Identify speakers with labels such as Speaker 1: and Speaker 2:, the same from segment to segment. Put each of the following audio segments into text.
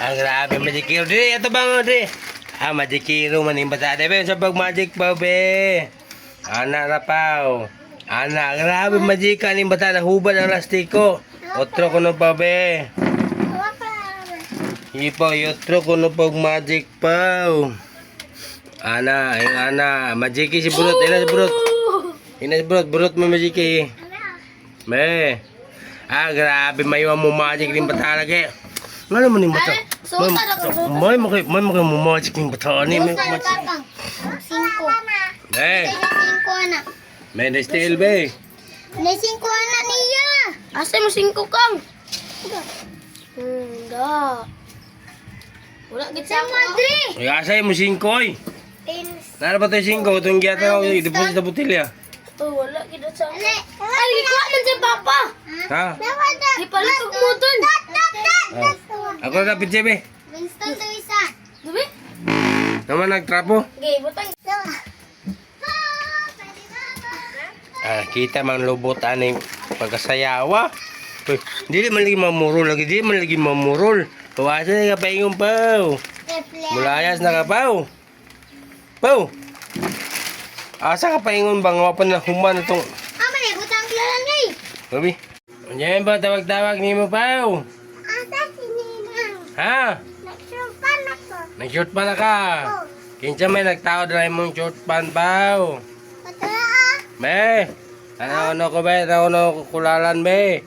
Speaker 1: Ah, grabe, magic hero. Di, ito bang, di. Ah, magic hero, maning bata. Di, sa pag magic pa, be. Anak na pa, Anak, grabe, magic ka, ning bata. Nahubad ang lastiko. Otro ko no pa, be. Ipo, yotro ko no pag magic pa. Ana, ay ana, magic si Burot, ina si Burot. Ina si Burot, Burot mo magic eh. Me. Ah, grabe, may mo magic din bata lagi. Ngano mo ning bata?
Speaker 2: Suot na ako.
Speaker 1: May mo kay may mo magic ning bata ni may magic.
Speaker 2: Singko.
Speaker 1: Eh,
Speaker 2: Singko anak.
Speaker 1: may na steel be.
Speaker 2: May singko anak niya. Asa mo singko kang? Hindi. Wala gid sa madre.
Speaker 1: Ay asay mo singkoy. Nara ba tayo singko itong giyata ko deposit sa botilya?
Speaker 2: Oh, wala gid sa. Ay, ikuha man si papa.
Speaker 1: Ha?
Speaker 2: Di pala pag mo dun.
Speaker 1: Oh. Ako na dapat be.
Speaker 2: Winston to isa. Gabi?
Speaker 1: Naman nagtrapo.
Speaker 2: Okay, butang.
Speaker 1: Ah, kita man lubot ani pagkasayawa. Uy, dili man lagi mamurol lagi, dili man lagi mamurol. Kawasan na ka paingon pao. Mulayas na ka pao. Pao. Asa ka paingon bang wapan na human itong
Speaker 2: Ama ni butang kilalan ni.
Speaker 1: Gabi. Anyan ba tawag-tawag ni mo pao?
Speaker 2: Asa si Ninang?
Speaker 1: Ha?
Speaker 2: Nagsupan ako.
Speaker 1: Nag-shoot pa na ka. Kinsa may nagtao na mong shoot pan pao.
Speaker 2: Patara.
Speaker 1: Be. Ano ano ko be? Ano ano kulalan be?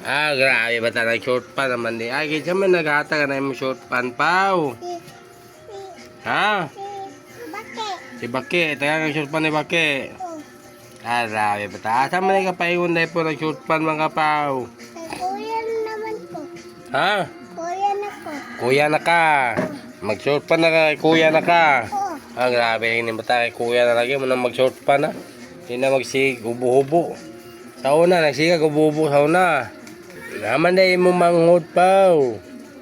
Speaker 1: Ah, grabe ba ta nag-short pan naman di? Ay, kinsa man naghata ka na yung short pan pao. Ha? Si Bake, taga ng short pan ni Bake. Ah, grabe ba ta? Asa man ka paingon na po nag-short pan mga pao.
Speaker 2: Kuya naman ko.
Speaker 1: Ha?
Speaker 2: Kuya na ko.
Speaker 1: Kuya na ka. Mag-short pan na ka, kuya na ka. Ah, grabe, hindi ba tayo kuya na lagi mo na mag-short pa na. Hindi na magsig, hubo-hubo. Sa una, nagsiga, hubo-hubo sa una. Naman na mo manghod pa.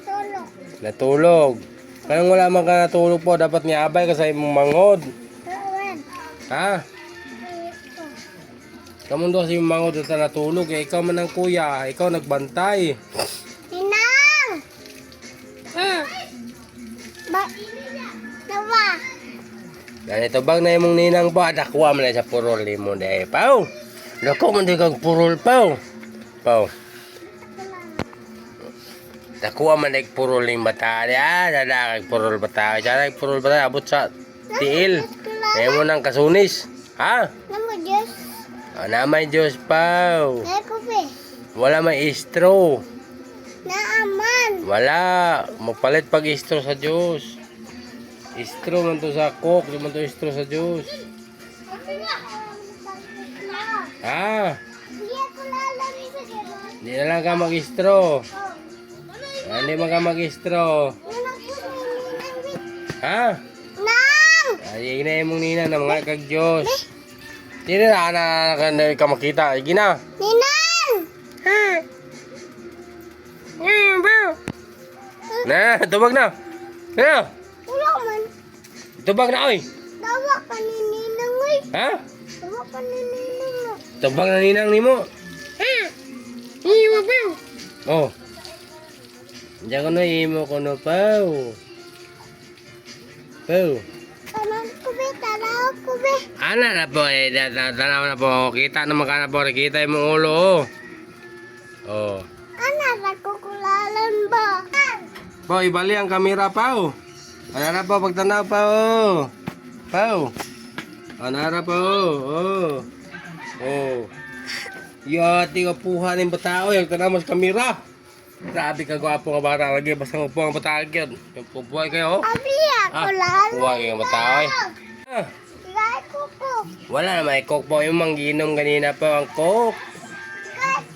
Speaker 2: Solo.
Speaker 1: Natulog. Kaya wala man ka natulog po, dapat niabay ka sa imong manghod. Ha? Kamundo kasi yung manghod at natulog, eh, ikaw man ang kuya, ikaw nagbantay.
Speaker 2: Ninang! Hmm. Ba? Nawa.
Speaker 1: Ganito bang na imong ninang ba? Dakuha man na sa purol ni mo dahil. Pau! Dako man di kang purol, pau! Pau! Dakuha man na purol ni bata. Ah, dada kag purol bata. Dada kag purol bata. Abot sa tiil. Kaya mo nang kasunis. Ha?
Speaker 2: Namo Diyos.
Speaker 1: Ana may Diyos,
Speaker 2: kupi.
Speaker 1: Wala may istro.
Speaker 2: Naaman.
Speaker 1: Wala. Magpalit pag istro sa Diyos. Istro man to sa cook. Di man to istro sa Diyos. Ha?
Speaker 2: Hindi
Speaker 1: na lang ka mag-istro. Ah, Hindi man ka mag-istro. Ha? Ay, na mong nina na mga kag Diyos. Hindi na na ka na ka makita. Igi na.
Speaker 2: Ninang!
Speaker 1: Na, tubag na. Na,
Speaker 2: Wala man.
Speaker 1: tubag na oy.
Speaker 2: Dawa ka ni ninang uy.
Speaker 1: Ha?
Speaker 2: Dawa ka ni ninang mo.
Speaker 1: Tubag na ninang nimo.
Speaker 2: Ha? Iwa ba?
Speaker 1: Oh. Diyan ko na imo ko no pau. Pau.
Speaker 2: Be, tanaw ko be.
Speaker 1: Ana na po eh, tanaw na po. Kita naman ka na po, kita yung ulo oh. Oh.
Speaker 2: Ana na kukulalan ba?
Speaker 1: Po, ibali ang kamera pa oh. Ano na po, pagtanaw pa oh. Pau. Ano na po oh. Oh. Yati ka puha ng batao, yung tanaw mo sa kamera. Grabe ka gwapo nga bata lagi, basta mo po ang. Yung pupuhay kayo oh.
Speaker 2: Abi ako
Speaker 1: Ah,
Speaker 2: lalo.
Speaker 1: puhay kayo eh. Ah.
Speaker 2: Ko ko.
Speaker 1: Wala na may coke po yung mangginom kanina po ang coke.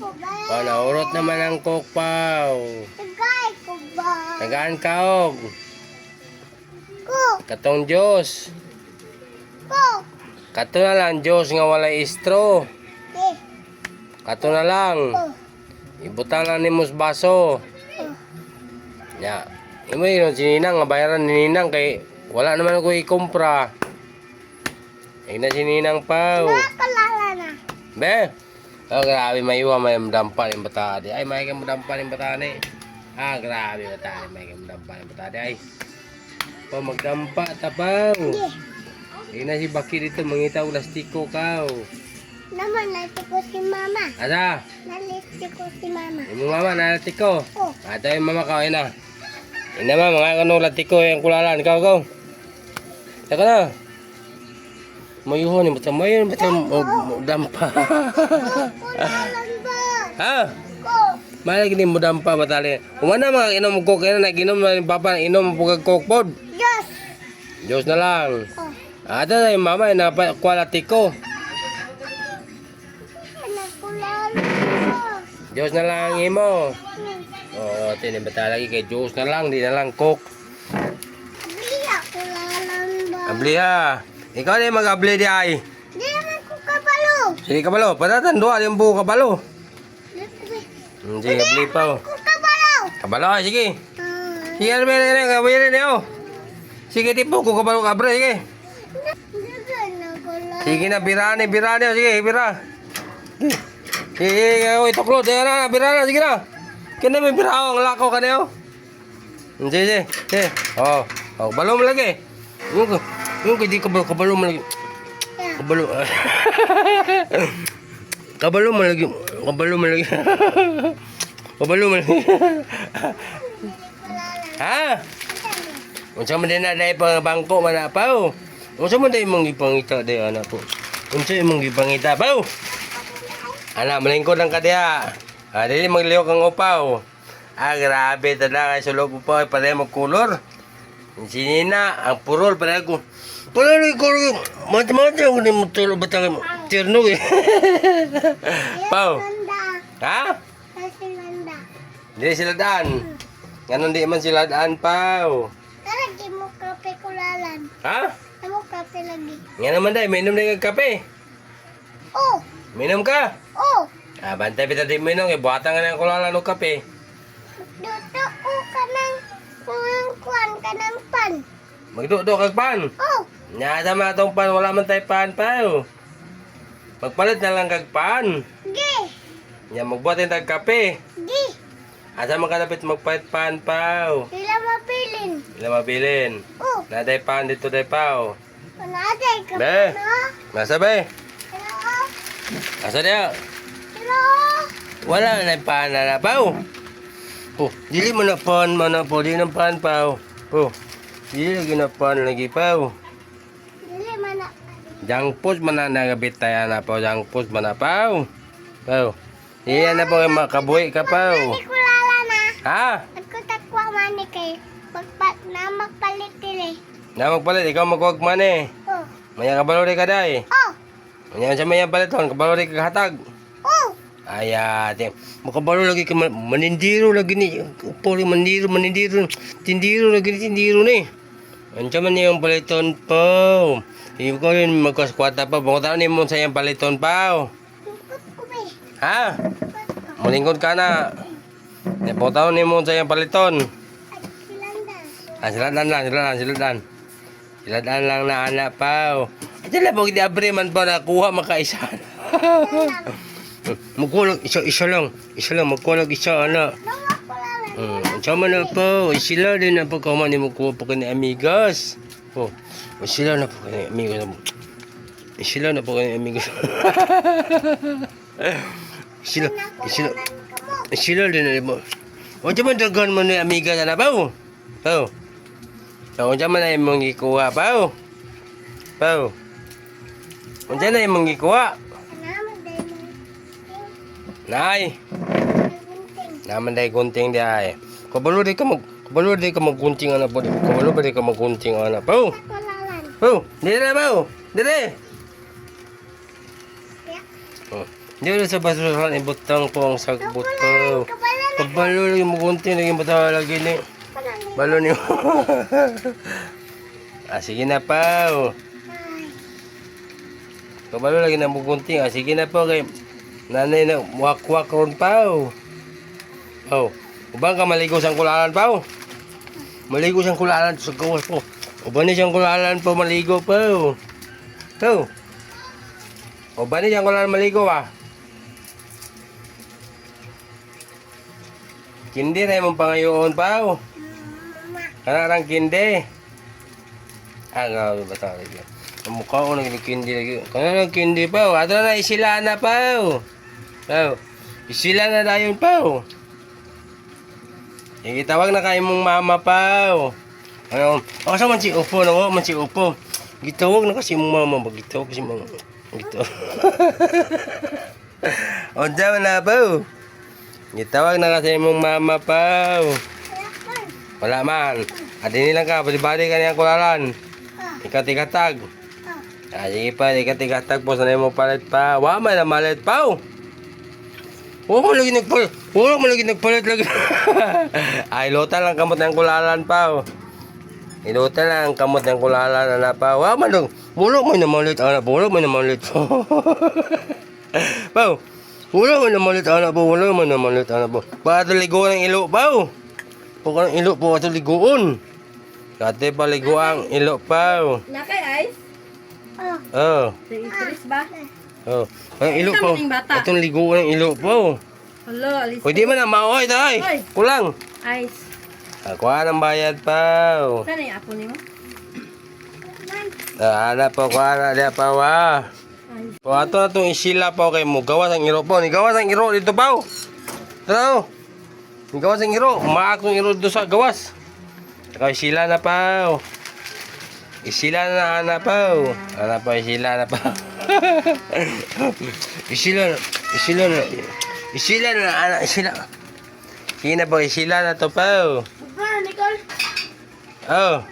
Speaker 2: Ko?
Speaker 1: Oh, naurot naman ang coke pa.
Speaker 2: Ko?
Speaker 1: Tagaan ka og.
Speaker 2: Ko.
Speaker 1: Katong Diyos.
Speaker 2: Ko.
Speaker 1: Kato na lang Diyos nga walay istro.
Speaker 2: Eh.
Speaker 1: Kato na lang.
Speaker 2: Oh.
Speaker 1: Ibutang lang ni mos baso. Ya. Imo yun si Ninang, nga bayaran ni Ninang kay wala naman ako ikumpra. Na si Ninang pa.
Speaker 2: Nakalala na.
Speaker 1: Be, Oh, grabe, may iwa, may madampa yung bata di. Ay, may kang madampa yung bata ni. Ah, grabe, bata di. May kang madampa yung bata di. Ay. Oh, magdampa, tapaw. Hindi na si Baki dito, mangita ulas tiko ka.
Speaker 2: Naman, naliti ko si mama.
Speaker 1: Ada,
Speaker 2: Naliti ko si mama.
Speaker 1: yung mama, nalati ko.
Speaker 2: Oh,
Speaker 1: Ito yung mama ko, ayun na. Yun naman, mga kanong latiko yung kulalan. Ikaw, ikaw. Teka na. Mayuhon, bata, mayroon, bata, oh, dampa. ha? Mahal gini mo dampa batali. Umana mga inom ko kaya na ginom na papa inom po kag coke pod.
Speaker 2: Diyos.
Speaker 1: Diyos na lang.
Speaker 2: Oh,
Speaker 1: Ada na yung mama na quality ko. Diyos na lang imo. Oo, tini bata lagi kay Diyos na lang, di na lang coke.
Speaker 2: Abliya, kulalan ba?
Speaker 1: Abli ha. Ikaw na yung mag-abli di ay.
Speaker 2: Di naman ko kabalo.
Speaker 1: Sige kabalo, patatan doa yung buo kabalo. Sige, abli pa oh.
Speaker 2: kabalo.
Speaker 1: Kabalo, ay, sige. Sige, abli na rin, abli na rin oh. Sige, tipo ko kabalo kabre, sige. Sige na, birane, birane. Sige, bira. Sige, sige, oy, tuklo. Sige na, bira na, sige na. Kaya may bira ang lako ka niyo. Sige, sige, sige. Oh, oh, balo mo lagi. Yung, yung, hindi kabalo, kabalo mo lagi. Kabalo. kabalo mo lagi. Kabalo mo lagi. kabalo mo lagi. ha? Unsa man din na dai pang bangko man na pao. Unsa man dai mong gipangita dai ana po. Unsa imong gipangita pao? Ana malingkod lang ka diha. Ah, dili magliok ang upaw. Ah, grabe tada kay sulog upaw pare mo kulor. Sinina ang purol pare ko. Pala ni ko mati-mati ako ni mutulo batang tirno eh. Pao. Ha?
Speaker 2: Kasi nanda.
Speaker 1: Di sila daan. Ganon di man sila daan pao.
Speaker 2: Di mo kape kulalan.
Speaker 1: Ha?
Speaker 2: Mo kape lagi.
Speaker 1: Nga naman dai, minom na yung kape.
Speaker 2: Oh,
Speaker 1: Minom ka.
Speaker 2: oh.
Speaker 1: Ah, bantay pita di minom, eh, buhatan nga ng kulala no kape.
Speaker 2: Duto ko ka ng kuhan ka ng pan.
Speaker 1: Magdudo kag pan.
Speaker 2: Oh,
Speaker 1: Nya sama tong pan, wala man tay pan pa. Magpalit na lang kag pan.
Speaker 2: gi,
Speaker 1: Nya magbuhatin tag kape.
Speaker 2: gi.
Speaker 1: Asa man kalapit magpalit pan pa.
Speaker 2: Sila mapilin.
Speaker 1: Ila mabilin.
Speaker 2: Oh,
Speaker 1: Na day pan dito day pa.
Speaker 2: panaday ka
Speaker 1: Be. Nasa be?
Speaker 2: Hello,
Speaker 1: Asa dia?
Speaker 2: hello.
Speaker 1: Wala na pan na na pa. Oh, dili mo na pan man po, di na pan pa. Oh. Dili lagi na pan lagi pa.
Speaker 2: Dili man na.
Speaker 1: Jang post man na nagabit tayo na po. Jang post man na pa. Pao. Iyan na po yung makabuhi ka pa. Ha?
Speaker 2: Nagkutakwa man ni kay pagpat na magpalit dili.
Speaker 1: Na magpalit, ikaw magwag man eh.
Speaker 2: Oh,
Speaker 1: Maya kabalori ka day.
Speaker 2: oh,
Speaker 1: Maya sa maya paliton, kabalori ka hatag. Ayate. Makabalo lagi ka man- manindiro lagi ni. Puri manindiro, manindiro. Tindiro lagi ni tindiro ni. Anca man yung paliton po. Iyo ko rin magkaskwata pa. Bangotan ni mo sa yung paliton pa. Ha? Malingkod ka na. Napotaw ni mo sa yung paliton. Ah, siladan lang, siladan, siladan. Siladan lang na anak pa. Ito lang po, hindi abre man pa nakuha makaisa. magkulag, isa, isa lang. Isa lang, magkulag isa,
Speaker 2: kulala.
Speaker 1: Hmm, sama na po. Sila din na po kaman ni magkuha po kani amigas. Oh, sila na po kani amigas. Sila na po kani amigas. sila, sila, sila din na po. O dyan man dagan mo ni amiga na na ba? Pao. So, dyan man na imong ikuha, pao. Pao. O dyan na imong ikuha. Nay.
Speaker 2: Gunting.
Speaker 1: Naman dahil gunting di ay. Kabalo di ka mag... Kabalo di ka maggunting anak po. Kabalo ba di ka maggunting anak po? Po! Na po!
Speaker 2: Ya.
Speaker 1: Oh. Dili sa basuran ibutang po ang sagbot po. Kabalo lagi magunting lagi bata lagi ni. Balo niyo. ah, sige na po.
Speaker 2: Ay.
Speaker 1: Kabalo lagi na magunting. Ah, sige na po kay Nanay na wakwak ron pa oh. Oh, ubang ka maligo sang kulalan pa oh. Maligo sang kulalan sa gawas po. Uban ni sang kulalan po maligo pa oh. Oh. Uban ni sang kulalan maligo ah. Kindi na mong pangayoon pa oh. Kanarang kindi. Ah, gawin ba tayo? Mukha ko nagkindi lagi. Kanarang kindi pa oh. Ato na isilana pa oh. Oh. Isila na dayon pa oh. Igitawag na kay mong mama pa oh. Ano, ako sa man si Upo na man si Upo. Gitawag na kasi mong mama, bagitawag kasi mama. Gito. Unsa man na pa oh. Gitawag na kasi mong mama pa oh. Wala man. Adi nilang ka, bali-bali ka niyang kulalan. Ikat-ikatag. Ah, sige pa, ikat-ikatag po. Sanay mo palit pa. Wa man na malit pa. oh. Wala mo lagi nagpalit. Wala mo lagi nagpalit lagi. Ay, lota lang kamot ng kulalan pa. oh. Iluta lang kamot ng kulalan na pa. Wa man lang. Wala mo na malit anak. Wala mo na malit. Pao. Wala mo na malit anak. Wala mo na malit anak po. Pato ligo ng ilo, pao. Pagka ng ilo ato ligoon. Kate pa ligo ang ilo, pao.
Speaker 3: Nakay ice?
Speaker 1: Oh.
Speaker 3: Sa Idris ba?
Speaker 1: Oh. Ang ilo po.
Speaker 3: maning bata.
Speaker 1: Itong ligo ng ilo, pao.
Speaker 3: Hello, alis.
Speaker 1: Pwede man na maoy, tay.
Speaker 3: Oy.
Speaker 1: Kulang.
Speaker 3: Ice.
Speaker 1: Ako ang bayad, pao.
Speaker 3: Saan yung apo niyo?
Speaker 1: Ah, ana po ko ana dia pa wa.
Speaker 3: Ice.
Speaker 1: Po ato atong isila po kay mo gawas ang iro po. Ni gawas ang iro dito pa. Tara. Ni gawas ang iro. Maak ang iro dito sa gawas. Kay sila na pa. Isila na ana pa. Ana pa isila na pa. isila. Isila. Isila na ana isila. Kina po isila na to.
Speaker 2: Ba, Nicole?
Speaker 1: Oh,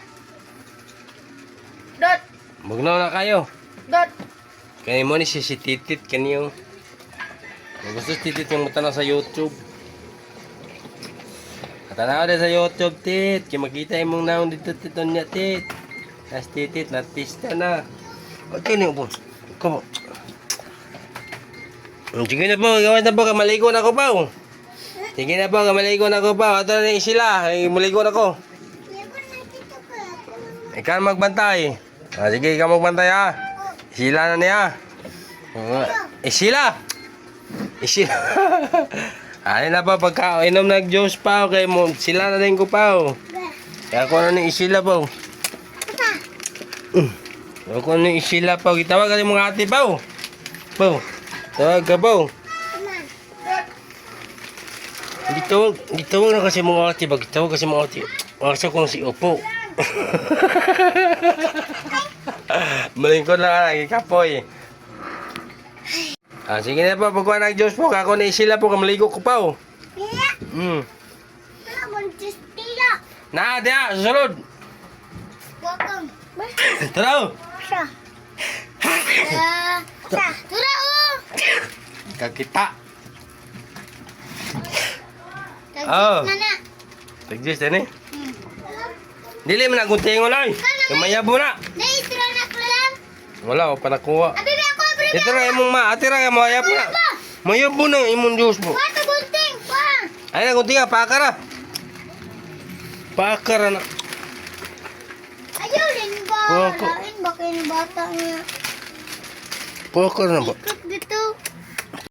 Speaker 2: Dot,
Speaker 1: magnaw na kayo.
Speaker 2: dot.
Speaker 1: Kaya mo ni si si Titit kaniyo. Gusto si Titit yung matanaw sa YouTube. Katanaw din sa YouTube, Tit. Kaya makita yung mong naon dito, Tito niya, Tit. Nas Titit, natista na. O, kaya po. Ikaw po. Sige na po, gawin na po, kamaligo na ko pa. Sige na po, kamaligo na ko pa. Ito na sila, ay maligo na ko. Ikaw ang magbantay. Ah, sige, ikaw magbantay ha. Sila na niya. Eh, sila. Eh, sila. Ano na pa, pagka inom nag-juice pa, okay mo, sila na din ko pa. Kaya ako na ni isila pa. oh. Mm. Ako na ni isila pa. Gitawag ka mga ate pa. Pa. oh. Tawag ka pa. Gitawag, gitawag na kasi mga ate ba? Gitawag kasi mga ate. Asa ko si Opo. Malingkod lang ka, ikapoy. Ah, sige na po, pagkuha ng Diyos po, kako na sila po, kamaligo ko pa, Hmm. Na, diya, susunod.
Speaker 2: Welcome.
Speaker 1: Tara, oh.
Speaker 2: Ah, oh.
Speaker 1: Kakita. Oh. Tag-Diyos, din eh. Dili mo na guntingon, ay. Kamayabo na.
Speaker 2: Dahil tura na kulam.
Speaker 1: Wala, o pa nakuha.
Speaker 2: Abi, abi, ako, abi.
Speaker 1: Ito na imong ma, ate ra, mayabo na. Mayabo na imong Diyos mo.
Speaker 2: Wata gunting. Wah.
Speaker 1: Ay na, gunting pakara. Pakara na.
Speaker 2: Ayaw din ba?
Speaker 1: Wako.
Speaker 2: Lain ba kayo ng bata niya?
Speaker 1: Pakara na ba?
Speaker 2: Ikot dito.